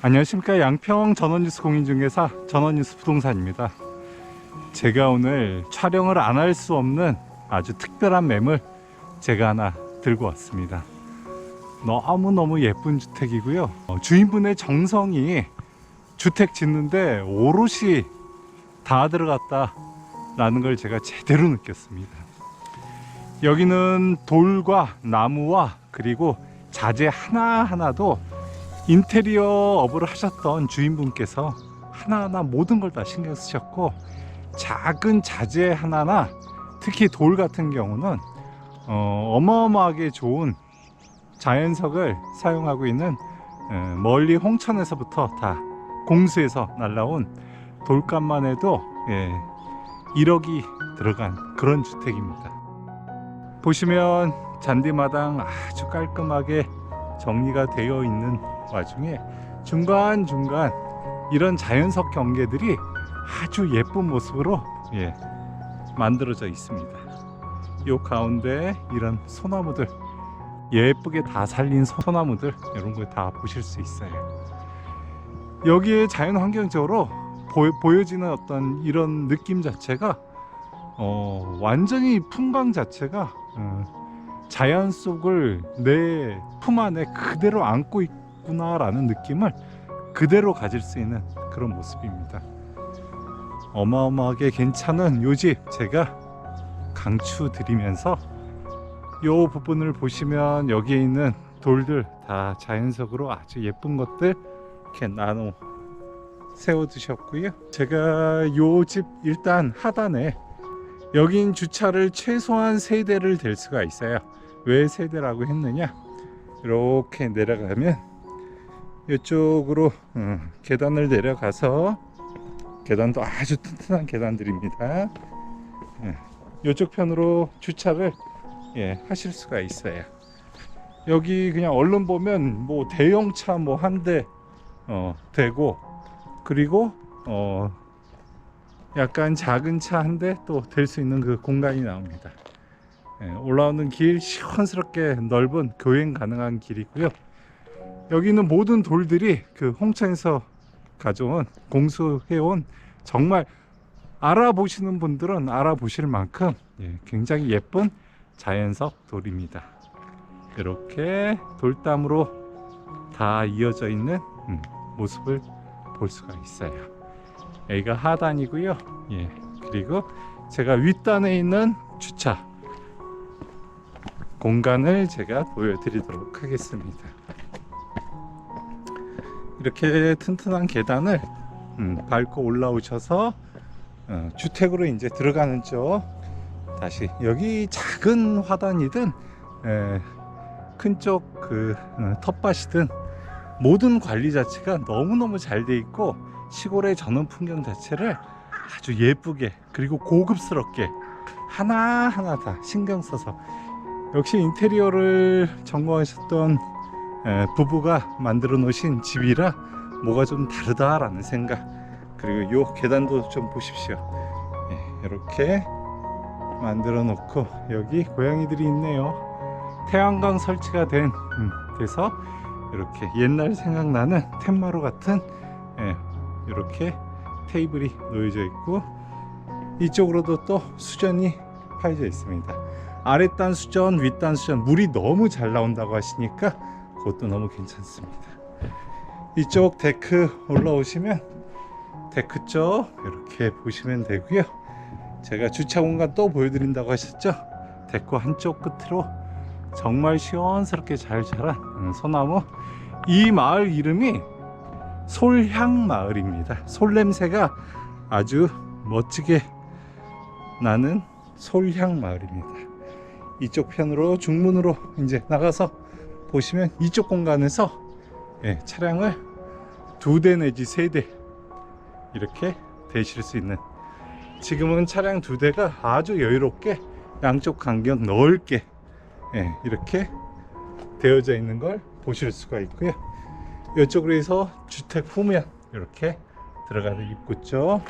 안녕하십니까. 양평 전원뉴스 공인중개사 전원뉴스 부동산입니다. 제가 오늘 촬영을 안 할 수 없는 아주 특별한 매물 제가 하나 들고 왔습니다. 너무너무 예쁜 주택이고요. 어, 주인분의 정성이 주택 짓는데 오롯이 다 들어갔다 라는 걸 제가 제대로 느꼈습니다. 여기는 돌과 나무와 그리고 자재 하나하나도 인테리어 업을 하셨던 주인분께서 하나하나 모든 걸 다 신경 쓰셨고 작은 자재 하나나 특히 돌 같은 경우는 어, 어마어마하게 좋은 자연석을 사용하고 있는 에, 멀리 홍천에서부터 다 공수해서 날라온 돌값만 해도 예, 1억이 들어간 그런 주택입니다. 보시면 잔디마당 아주 깔끔하게 정리가 되어 있는 와중에 중간중간 이런 자연석 경계들이 아주 예쁜 모습으로 예, 만들어져 있습니다. 이 가운데 이런 소나무들 예쁘게 다 살린 소나무들 이런 거 다 보실 수 있어요. 여기에 자연 환경적으로 보여, 지는 어떤 이런 느낌 자체가 어, 완전히 풍광 자체가 어, 자연 속을 내 품 안에 그대로 안고 있 구나라는 느낌을 그대로 가질 수 있는 그런 모습입니다. 어마어마하게 괜찮은 요 집 제가 강추 드리면서 요 부분을 보시면 여기에 있는 돌들 다 자연석으로 아주 예쁜 것들 이렇게 나눠 세워 두셨고요. 제가 요 집 일단 하단에 여긴 주차를 최소한 세 대를 댈 수가 있어요. 왜 세 대라고 했느냐? 이렇게 내려가면 이쪽으로 음, 계단을 내려가서 계단도 아주 튼튼한 계단들입니다. 예, 이쪽 편으로 주차를 예, 하실 수가 있어요. 여기 그냥 얼른 보면 뭐 대형차 뭐 한대 어, 되고 그리고 어, 약간 작은 차 한 대 또 될 수 있는 그 공간이 나옵니다. 예, 올라오는 길 시원스럽게 넓은 교행 가능한 길이고요. 여기는 모든 돌들이 그 홍천에서 가져온 공수해온 정말 알아보시는 분들은 알아보실 만큼 예, 굉장히 예쁜 자연석 돌입니다. 이렇게 돌담으로 다 이어져 있는 음, 모습을 볼 수가 있어요. 여기가 하단이고요. 예, 그리고 제가 윗단에 있는 주차 공간을 제가 보여드리도록 하겠습니다. 이렇게 튼튼한 계단을 음, 밟고 올라오셔서 어, 주택으로 이제 들어가는 쪽. 다시 여기 작은 화단이든 큰 쪽 그 텃밭이든 모든 관리 자체가 너무너무 잘 돼 있고 시골의 전원 풍경 자체를 아주 예쁘게 그리고 고급스럽게 하나하나 다 신경 써서 역시 인테리어를 전공하셨던 에, 부부가 만들어 놓으신 집이라 뭐가 좀 다르다라는 생각. 그리고 요 계단도 좀 보십시오. 예, 이렇게 만들어 놓고 여기 고양이들이 있네요. 태양광 설치가 된 음, 돼서 이렇게 옛날 생각나는 텐마루 같은 예, 이렇게 테이블이 놓여져 있고 이쪽으로도 또 수전이 파여져 있습니다. 아랫단 수전 윗단 수전 물이 너무 잘 나온다고 하시니까 그것도 너무 괜찮습니다. 이쪽 데크 올라오시면 데크 쪽 이렇게 보시면 되고요. 제가 주차 공간 또 보여드린다고 하셨죠? 데크 한쪽 끝으로 정말 시원스럽게 잘 자란 음, 소나무. 이 마을 이름이 솔향 마을입니다. 솔 냄새가 아주 멋지게 나는 솔향 마을입니다. 이쪽 편으로 중문으로 이제 나가서 보시면 이쪽 공간에서 예, 차량을 두 대 내지 세 대 이렇게 대실 수 있는 지금은 차량 두 대가 아주 여유롭게 양쪽 간격 넓게 예, 이렇게 되어져 있는 걸 보실 수가 있고요. 이쪽으로 해서 주택 후면 이렇게 들어가는 입구 쪽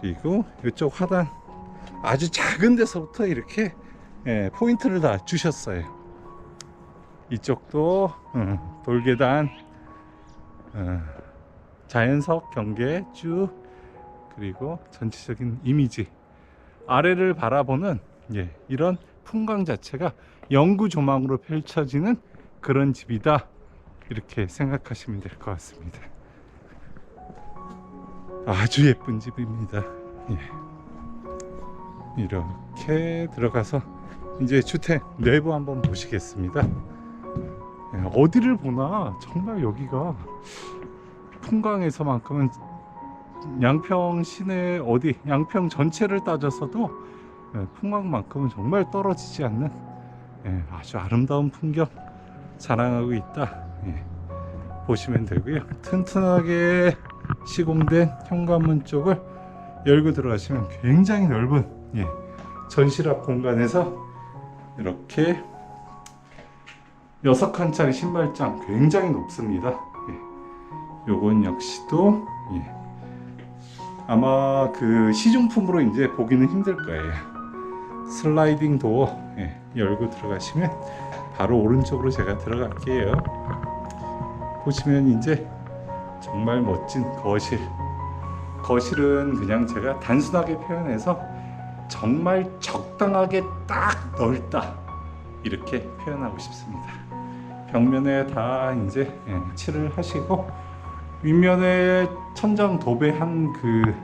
그리고 이쪽 화단 아주 작은 데서부터 이렇게 예, 포인트를 다 주셨어요. 이쪽도 음, 돌계단 어, 자연석 경계 쭉 그리고 전체적인 이미지 아래를 바라보는 예, 이런 풍광 자체가 영구 조망으로 펼쳐지는 그런 집이다 이렇게 생각하시면 될 것 같습니다. 아주 예쁜 집입니다. 예. 이렇게 들어가서 이제 주택 내부 한번 보시겠습니다. 예, 어디를 보나 정말 여기가 풍광에서만큼은 양평 시내 어디 양평 전체를 따져서도 예, 풍광만큼은 정말 떨어지지 않는 예, 아주 아름다운 풍경 자랑하고 있다. 예, 보시면 되고요. 튼튼하게 시공된 현관문 쪽을 열고 들어가시면 굉장히 넓은 예, 전실합 공간에서 이렇게 여섯 칸짜리 신발장 굉장히 높습니다. 예. 요건 역시도 예. 아마 그 시중품으로 이제 보기는 힘들 거예요. 슬라이딩 도어 예, 열고 들어가시면 바로 오른쪽으로 제가 들어갈게요. 보시면 이제 정말 멋진 거실. 거실은 그냥 제가 단순하게 표현해서 정말 적당하게 딱 넓다 이렇게 표현하고 싶습니다. 벽면에 다 이제 예, 칠을 하시고 윗면에 천장 도배한 그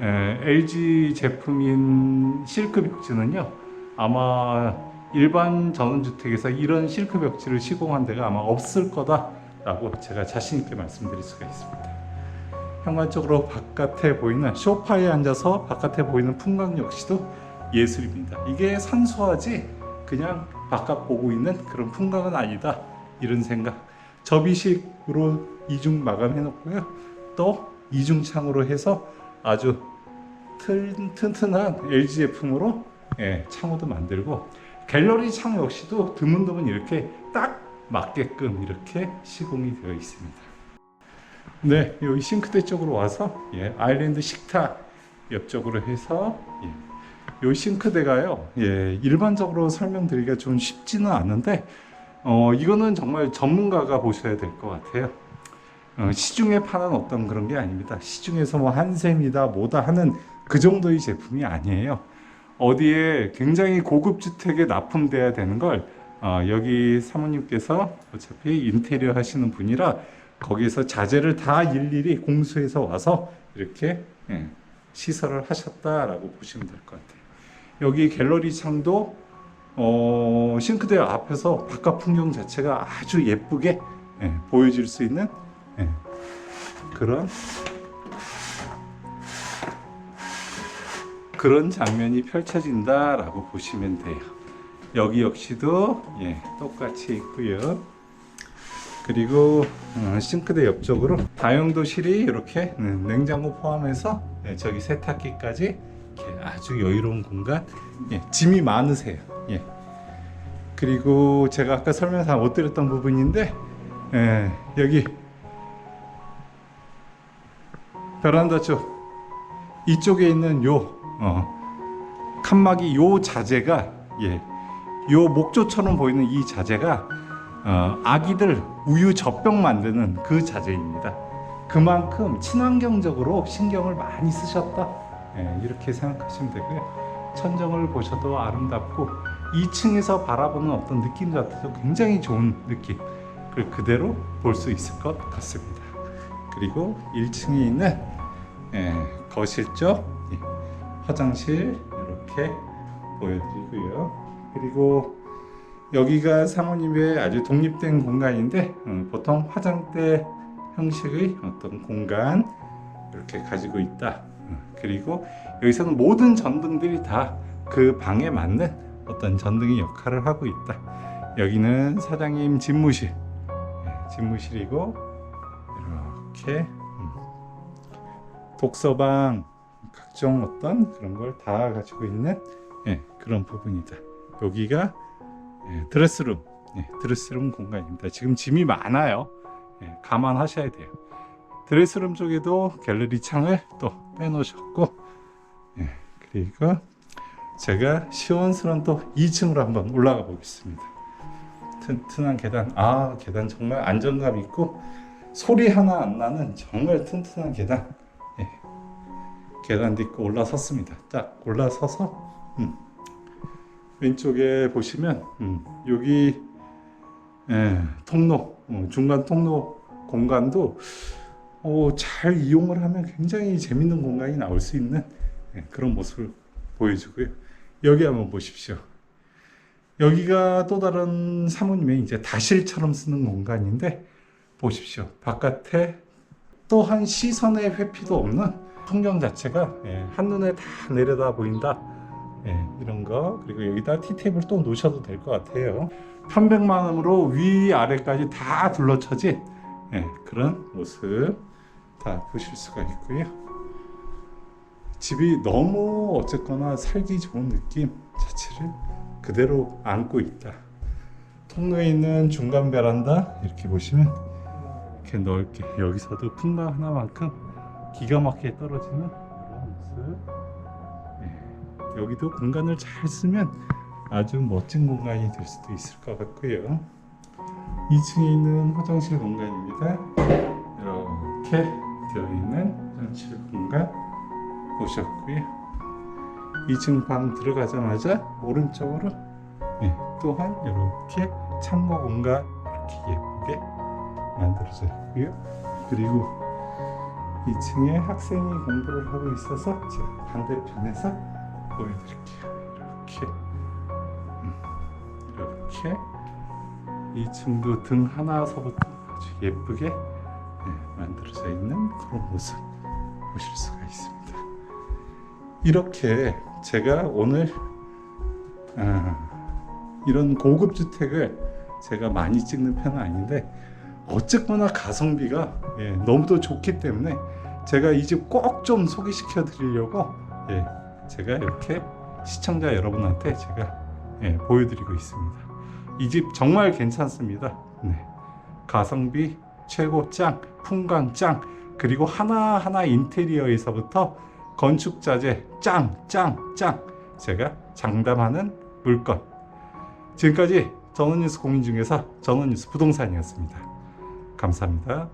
에, LG 제품인 실크 벽지는요 아마 일반 전원주택에서 이런 실크 벽지를 시공한 데가 아마 없을 거다라고 제가 자신 있게 말씀드릴 수가 있습니다. 현관적으로 바깥에 보이는 소파에 앉아서 바깥에 보이는 풍광 역시도 예술입니다. 이게 산소하지 그냥 바깥 보고 있는 그런 풍광은 아니다 이런 생각. 접이식으로 이중 마감해 놓고요. 또 이중창으로 해서 아주 튼, 튼튼한 LG 제품으로 예, 창호도 만들고 갤러리 창 역시도 드문드문 이렇게 딱 맞게끔 이렇게 시공이 되어 있습니다. 네, 여기 싱크대 쪽으로 와서 예, 아일랜드 식탁 옆쪽으로 해서 예, 요 싱크대가요. 예, 일반적으로 설명드리기가 좀 쉽지는 않은데 어, 이거는 정말 전문가가 보셔야 될 것 같아요. 어, 시중에 파는 어떤 그런 게 아닙니다. 시중에서 뭐 한샘이다 뭐다 하는 그 정도의 제품이 아니에요. 어디에 굉장히 고급 주택에 납품돼야 되는 걸 어, 여기 사모님께서 어차피 인테리어 하시는 분이라 거기서 자재를 다 일일이 공수해서 와서 이렇게 예, 시설을 하셨다라고 보시면 될 것 같아요. 여기 갤러리 창도 어, 싱크대 앞에서 바깥 풍경 자체가 아주 예쁘게 예, 보여질 수 있는 예, 그런 그런 장면이 펼쳐진다라고 보시면 돼요. 여기 역시도 예, 똑같이 있고요. 그리고 어, 싱크대 옆쪽으로 다용도실이 이렇게 음, 냉장고 포함해서 예, 저기 세탁기까지 아주 여유로운 공간. 예, 짐이 많으세요. 예. 그리고 제가 아까 설명서 못 드렸던 부분인데 예, 여기 베란다 쪽 이쪽에 있는 요 어, 칸막이 요 자재가 예, 요 목조처럼 보이는 이 자재가 어, 아기들 우유 젖병 만드는 그 자재입니다. 그만큼 친환경적으로 신경을 많이 쓰셨다 예, 이렇게 생각하시면 되고요. 천정을 보셔도 아름답고 2층에서 바라보는 어떤 느낌 자체도 굉장히 좋은 느낌 그 그대로 볼 수 있을 것 같습니다. 그리고 1층에 있는 예, 거실 쪽 예, 화장실 이렇게 보여드리고요. 그리고 여기가 사모님의 아주 독립된 공간인데 음, 보통 화장대 형식의 어떤 공간 이렇게 가지고 있다. 음, 그리고 여기서는 모든 전등들이 다 그 방에 맞는 어떤 전등의 역할을 하고 있다. 여기는 사장님 집무실, 예, 집무실이고 이렇게 음, 독서방 각종 어떤 그런 걸 다 가지고 있는 예, 그런 부분이다. 여기가 예, 드레스룸, 예, 드레스룸 공간입니다. 지금 짐이 많아요. 예, 감안하셔야 돼요. 드레스룸 쪽에도 갤러리 창을 또 빼놓으셨고, 예, 그리고 제가 시원스러운 또 2층으로 한번 올라가 보겠습니다. 튼튼한 계단, 아 계단 정말 안정감 있고 소리 하나 안 나는 정말 튼튼한 계단. 예. 계단 딛고 올라섰습니다. 딱 올라서서 음. 왼쪽에 보시면 음, 여기 예, 통로 어, 중간 통로 공간도 어, 잘 이용을 하면 굉장히 재밌는 공간이 나올 수 있는 예, 그런 모습을 보여주고요. 여기 한번 보십시오. 여기가 또 다른 사모님의 이제 다실처럼 쓰는 공간인데 보십시오. 바깥에 또한 시선의 회피도 없는 풍경 자체가 예, 한눈에 다 내려다 보인다. 예, 이런 거 그리고 여기다 티테이블 또 놓으셔도 될 것 같아요. 편백만음으로 위 아래까지 다 둘러쳐진 예, 그런 모습 다 보실 수가 있고요. 집이 너무 어쨌거나 살기 좋은 느낌 자체를 그대로 안고 있다. 통로에 있는 중간 베란다 이렇게 보시면 이렇게 넓게 여기서도 풍광 하나만큼 기가 막히게 떨어지는 이런 모습. 예, 여기도 공간을 잘 쓰면 아주 멋진 공간이 될 수도 있을 것 같고요. 2층에 있는 화장실 공간입니다. 이렇게 되어 있는 화장실 공간 보셨고요. 2층 방 들어가자마자 오른쪽으로 예, 또한 이렇게 창고 공간 이렇게 예쁘게 만들어져 있고요. 그리고 2층에 학생이 공부를 하고 있어서 제가 반대편에서 보여드릴게요. 이렇게 음, 이렇게 2층도 등 하나서부터 아주 예쁘게 예, 만들어져 있는 그런 모습 보실 수가 있습니다. 이렇게 제가 오늘 아, 이런 고급 주택을 제가 많이 찍는 편은 아닌데 어쨌거나 가성비가 예, 너무도 좋기 때문에 제가 이 집 꼭 좀 소개시켜 드리려고 예, 제가 이렇게 시청자 여러분한테 제가 예, 보여드리고 있습니다. 이 집 정말 괜찮습니다. 네. 가성비 최고 짱, 풍광 짱, 그리고 하나하나 인테리어에서부터 건축 자재 짱, 짱, 짱. 제가 장담하는 물건. 지금까지 전원뉴스 공인중개사 전원뉴스 부동산이었습니다. 감사합니다.